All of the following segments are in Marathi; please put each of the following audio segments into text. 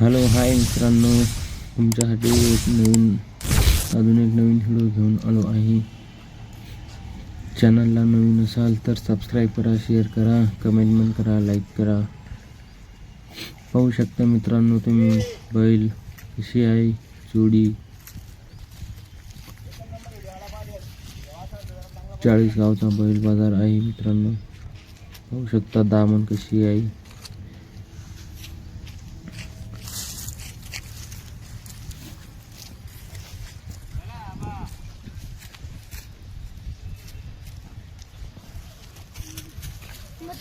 हॅलो हाय मित्रांनो. तुमच्यासाठी एक नवीन अजून एक नवीन व्हिडिओ घेऊन आलो आहे. चॅनलला नवीन असाल तर सबस्क्राईब करा शेअर करा कमेंटमेंट करा लाईक करा. पाहू शकता मित्रांनो तुम्ही बैल कशी आहे जोडी. चाळीस गावचा बैल बाजार आहे मित्रांनो. पाहू शकता दामन कशी आहे.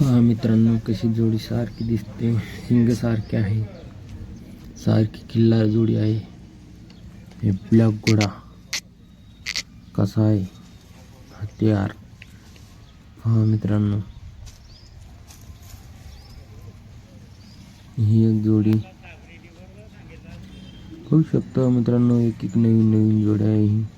हा मित्रांनो कशी जोडी सारखी दिसते. सिंग सारखी आहे. सारखी किल्ला जोडी आहे. हे ब्लॅक घोडा. कसा आहे? हत्यार. हा मित्रांनो. ही एक जोडी. होऊ शकतं मित्रांनो एक एक नवीन नवीन जोड्या आहे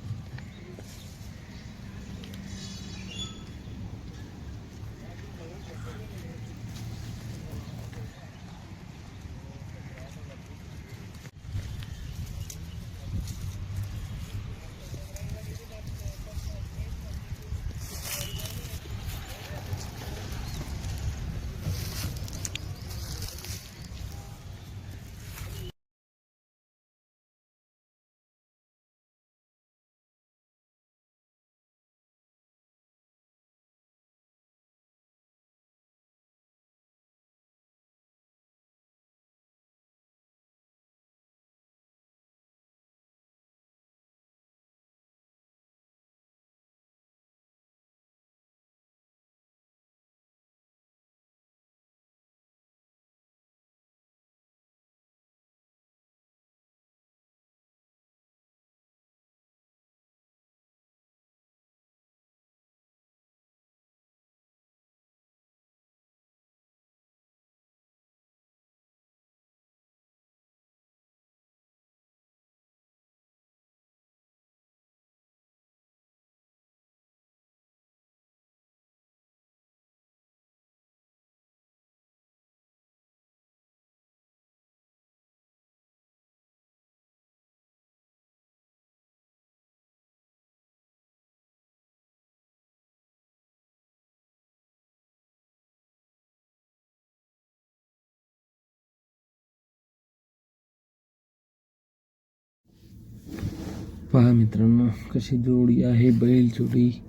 पहा मित्रांनो कशी जोडी आहे बैल जोडी.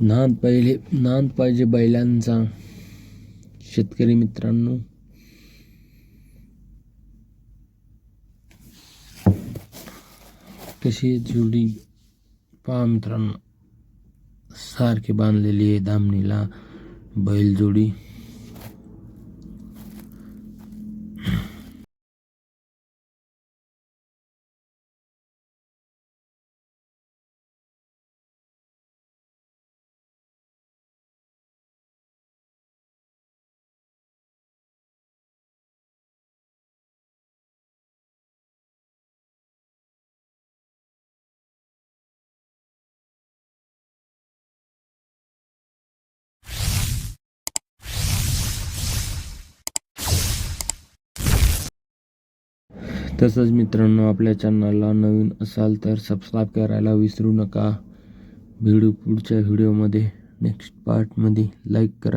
नाद पहिले नाद पाहिजे बैलांचा. शेतकरी मित्रांनो. कशी आहे जोडी. पहा मित्रांनो सारखी बांधलेली आहे दामणीला बैल तसंच मित्रांनो आपल्या चॅनलला नवीन असाल तर सबस्क्राईब करायला विसरू नका. व्हिडिओ पुढच्या व्हिडिओमध्ये नेक्स्ट पार्टमध्ये लाईक करा.